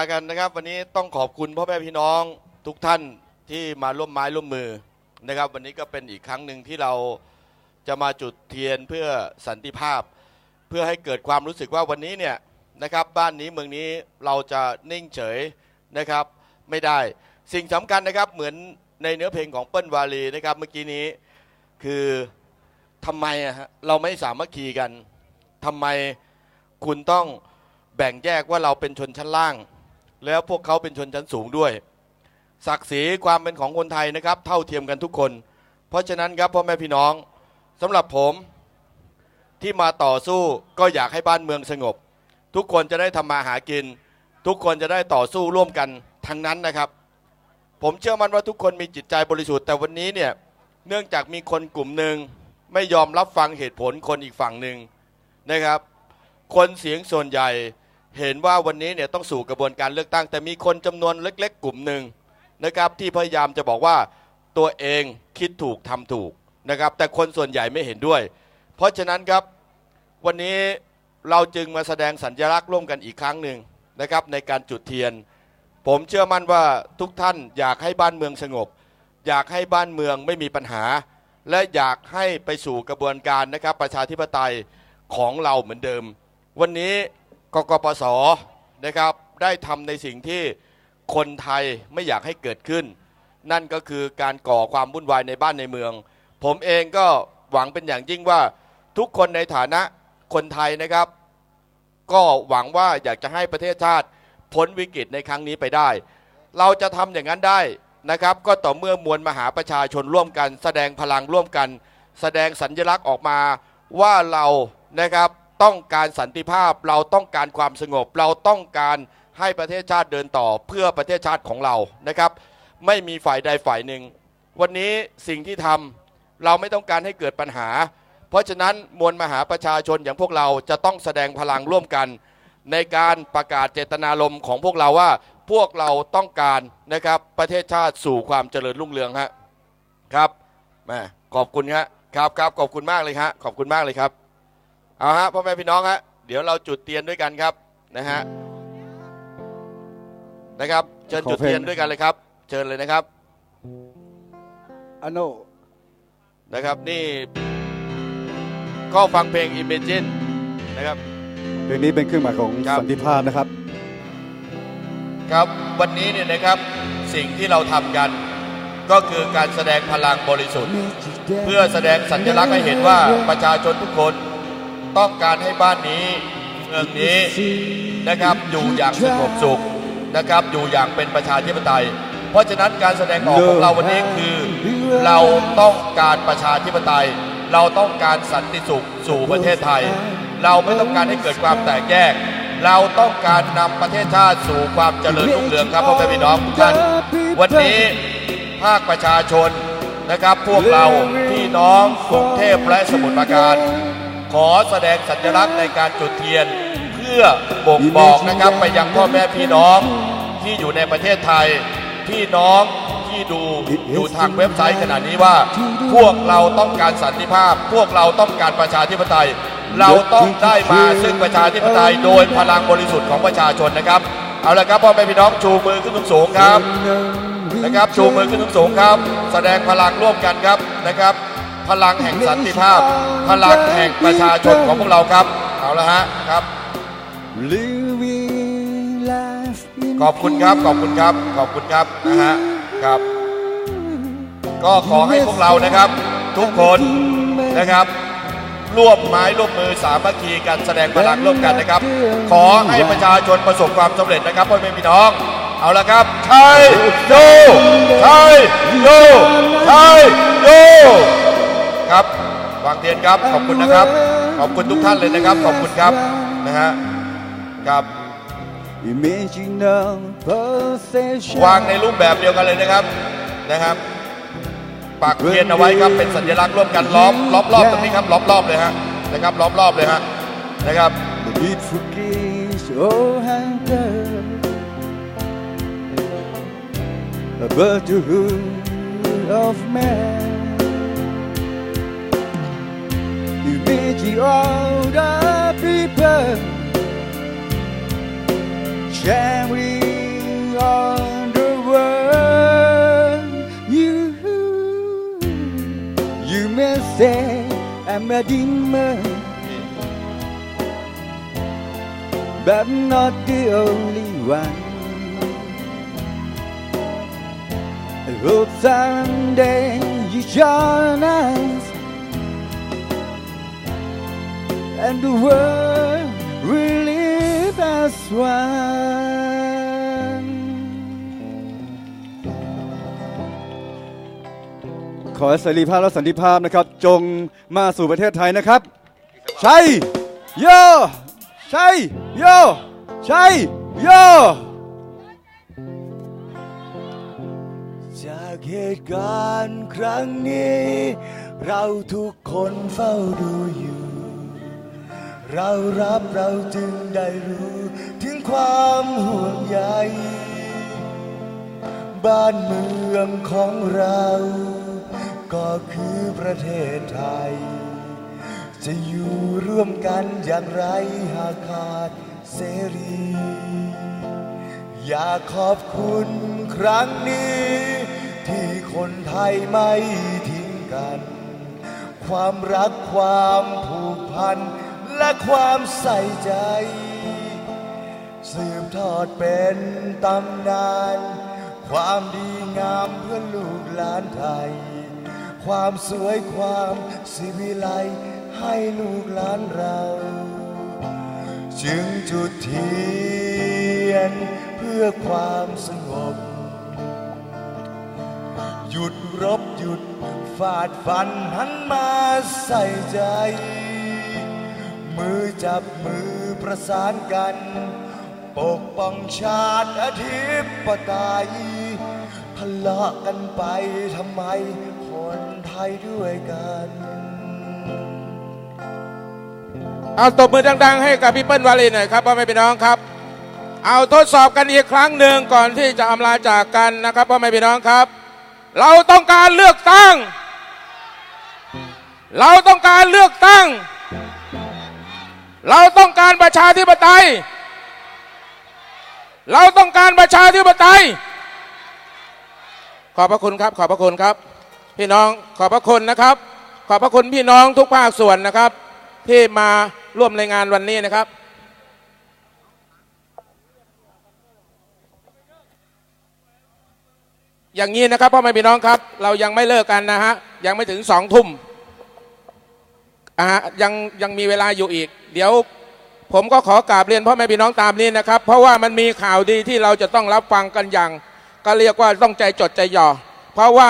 ากันนะครับ วันนี้ต้องขอบคุณพ่อแม่พี่น้องทุกท่านที่มาร่วมไม้ร่วมมือนะครับ วันนี้ก็เป็นอีกครั้งหนึ่งที่เราจะมาจุดเทียนเพื่อสันติภาพ เพื่อให้เกิดความรู้สึกว่าวันนี้เนี่ยนะครับบ้านนี้เมืองนี้เราจะนิ่งเฉยนะครับ ไม่ได้สิ่งสำคัญนะครับเหมือนในเนื้อเพลงของเปิ้ลวาลีนะครับเมื่อกี้นี้คือทำไมอะฮะเราไม่สามัคคีกันทำไมคุณต้องแบ่งแยกว่าเราเป็นชนชั้นล่าง แล้วพวกเขาเป็นชนชั้นสูงด้วย ศักดิ์ศรีความเป็นของคนไทยนะครับ เท่าเทียมกันทุกคน เพราะฉะนั้นครับพ่อแม่พี่น้องสำหรับผมที่มาต่อสู้ก็อยากให้บ้านเมืองสงบ ทุกคนจะได้ทำมาหากิน ทุกคนจะได้ต่อสู้ร่วมกันทั้งนั้นนะครับ ผมเชื่อมั่นว่าทุกคนมีจิตใจบริสุทธิ์แต่วันนี้เนี่ยเนื่องจากมีคนกลุ่มหนึ่งไม่ยอมรับฟังเหตุผลคนอีกฝั่งหนึ่งนะครับ คนเสียงส่วนใหญ่ เห็นว่าวันนี้เนี่ยต้องสู่กระบวนการเลือกตั้ง แต่มีคนจำนวนเล็ก ๆ กลุ่มหนึ่งนะครับที่พยายามจะบอกว่าตัวเองคิดถูกทำถูกนะครับแต่คนส่วนใหญ่ไม่เห็นด้วย เพราะฉะนั้นครับวันนี้เราจึงมาแสดงสัญลักษณ์ร่วมกันอีกครั้งหนึ่งนะครับในการจุดเทียน ผมเชื่อมั่นว่าทุกท่านอยากให้บ้านเมืองสงบ อยากให้บ้านเมืองไม่มีปัญหา และอยากให้ไปสู่กระบวนการนะครับประชาธิปไตยของเราเหมือนเดิม วันนี้ กกปสนะครับได้ทำในสิ่งที่คนไทยไม่อยากให้เกิดขึ้น นั่นก็คือการก่อความวุ่นวายในบ้านในเมือง ผมเองก็หวังเป็นอย่างยิ่งว่าทุกคนในฐานะคนไทยนะครับ ก็หวังว่าอยากจะให้ประเทศชาติพ้นวิกฤตในครั้งนี้ไปได้ เราจะทำอย่างนั้นได้นะครับ ก็ต่อเมื่อมวลมหาประชาชนร่วมกัน แสดงพลังร่วมกัน แสดงสัญลักษณ์ออกมาว่าเรานะครับ ต้องการสันติภาพ เราต้องการความสงบ เราต้องการให้ประเทศชาติเดินต่อเพื่อประเทศชาติของเรานะครับ ไม่มีฝ่ายใดฝ่ายหนึ่ง วันนี้สิ่งที่ทำเราไม่ต้องการให้เกิดปัญหา เพราะฉะนั้นมวลมหาประชาชนอย่างพวกเราจะต้องแสดงพลังร่วมกัน ในการประกาศเจตนารมณ์ของพวกเราว่าพวกเราต้องการนะครับประเทศชาติสู่ความเจริญรุ่งเรืองฮะครับแม่ขอบคุณฮะครับครับขอบคุณมากเลยฮะขอบคุณมากเลยครับ เอาฮะพ่อแม่พี่น้องฮะเดี๋ยวเราจุดเทียนด้วยกันครับนะฮะนะครับ เชิญจุดเทียนด้วยกันเลยครับ เชิญเลยนะครับอโนนะครับนี่ก็ฟังเพลง Imagine นะครับเพลงนี้เป็นเครื่องหมายของครับสันติภาพนะครับ ครับวันนี้เนี่ยนะครับสิ่งที่เราทำกันก็คือการแสดงพลังบริสุทธิ์ เพื่อแสดงสัญลักษณ์ให้เห็นว่าประชาชนทุกคน ต้องการให้บ้านนี้เมืองนี้นะครับอยู่อย่างสงบสุขนะครับอยู่อย่างเป็นประชาธิปไตย เพราะฉะนั้นการแสดงออกของเราวันนี้คือ เราต้องการประชาธิปไตย เราต้องการสันติสุขสู่ประเทศไทย เราไม่ต้องการให้เกิดความแตกแยก เราต้องการนำประเทศชาติสู่ความเจริญรุ่งเรืองครับพ่อแม่พี่น้องทุกท่านวันนี้ภาคประชาชนนะครับพวกเราพี่น้องกรุงเทพและสมุทรปราการ ขอแสดงสัญลักษณ์ในการจุดเทียน เพื่อบ่งบอกนะครับไปยังพ่อแม่พี่น้องที่อยู่ในประเทศไทย พี่น้องที่ดูอยู่ทางเว็บไซต์ขณะนี้ว่า พวกเราต้องการสันติภาพ พวกเราต้องการประชาธิปไตย เราต้องได้มาซึ่งประชาธิปไตย โดยพลังบริสุทธิ์ของประชาชนนะครับเอาละครับพ่อแม่พี่น้องชูมือขึ้นสูงครับนะครับชูมือขึ้นสูงครับ แสดงพลังร่วมกันครับนะครับ พลังแห่งสันติภาพ พลังแห่งประชาชนของพวกเราครับ เอาละฮะครับ ขอบคุณครับ ขอบคุณครับ ขอบคุณครับนะฮะครับ ก็ขอให้พวกเรานะครับ ทุกคนนะครับร่วมไม้ร่วมมือสามัคคีกันแสดงพลังร่วมกันนะครับ ขอให้ประชาชนประสบความสำเร็จนะครับพ่อแม่พี่น้อง เอาละครับไทยโยไทยโยไทยโย ครับวางเทียนครับ ขอบคุณนะครับ ขอบคุณทุกท่านเลยนะครับ ขอบคุณครับนะฮะครับ Imaginal possession วางในรูปแบบเดียวกันเลยนะครับนะครับปักเทียนเอาไว้ครับเป็นสัญลักษณ์ร่วมกันล้อมล้อมรอบตรงนี้ครับล้อมรอบเลยฮะนะครับล้อมรอบเลยฮะนะครับ The need To all the people traveling on the world. You, you may say I'm a demon, but not the only one. I hope someday you join us. And the world will live as one. ขอเสรีภาพและสันติภาพนะครับ จงมาสู่ประเทศไทยนะครับ ใช่โยใช่โยใช่โยจากเหตุการณ์ครั้งนี้ เราทุกคนเฝ้าดูอยู่ เรารับเราจึงได้รู้ถึงความห่วงใย บ้านเมืองของเรา ก็คือประเทศไทย จะอยู่ร่วมกันอย่างไรหากขาดเสรี อยากขอบคุณครั้งนี้ ที่คนไทยไม่ทิ้งกัน ความรักความผูกพัน และความใส่ใจ สืบทอดเป็นตำนาน ความดีงามเพื่อลูกหลานไทย ความสวยความสิวิไลให้ลูกหลานเรา จึงจุดเทียนเพื่อความสงบ หยุดรบหยุดฟาดฟันหันมาใส่ใจ มือจับมือประสานกัน ปกป้องชาติอธิปไตยทะเลาะกันไปทำไมคนไทยด้วยกันเอาตบมือดังๆ ให้กับพี่เปิ้ลวาลีหน่อยครับพ่อแม่พี่น้องครับ เอาทดสอบกันอีกครั้งหนึ่งก่อนที่จะอำลาจากกันนะครับพ่อแม่พี่น้องครับ เราต้องการเลือกตั้ง เราต้องการเลือกตั้ง เราต้องการประชาธิปไตย เราต้องการประชาธิปไตย ขอบพระคุณครับ ขอบพระคุณครับ พี่น้องขอบพระคุณนะครับ ขอบพระคุณพี่น้องทุกภาคส่วนนะครับ ที่มาร่วมในงานวันนี้นะครับอย่างนี้นะครับพ่อแม่พี่น้องครับ เรายังไม่เลิกกันนะฮะ ยังไม่ถึงสองทุ่ม ยังยังมีเวลาอยู่อีก เดี๋ยวผมก็ขอกราบเรียนพ่อแม่พี่น้องตามนี้นะครับ เพราะว่ามันมีข่าวดีที่เราจะต้องรับฟังกันอย่าง ก็เรียกว่าต้องใจจดใจย่อเพราะว่า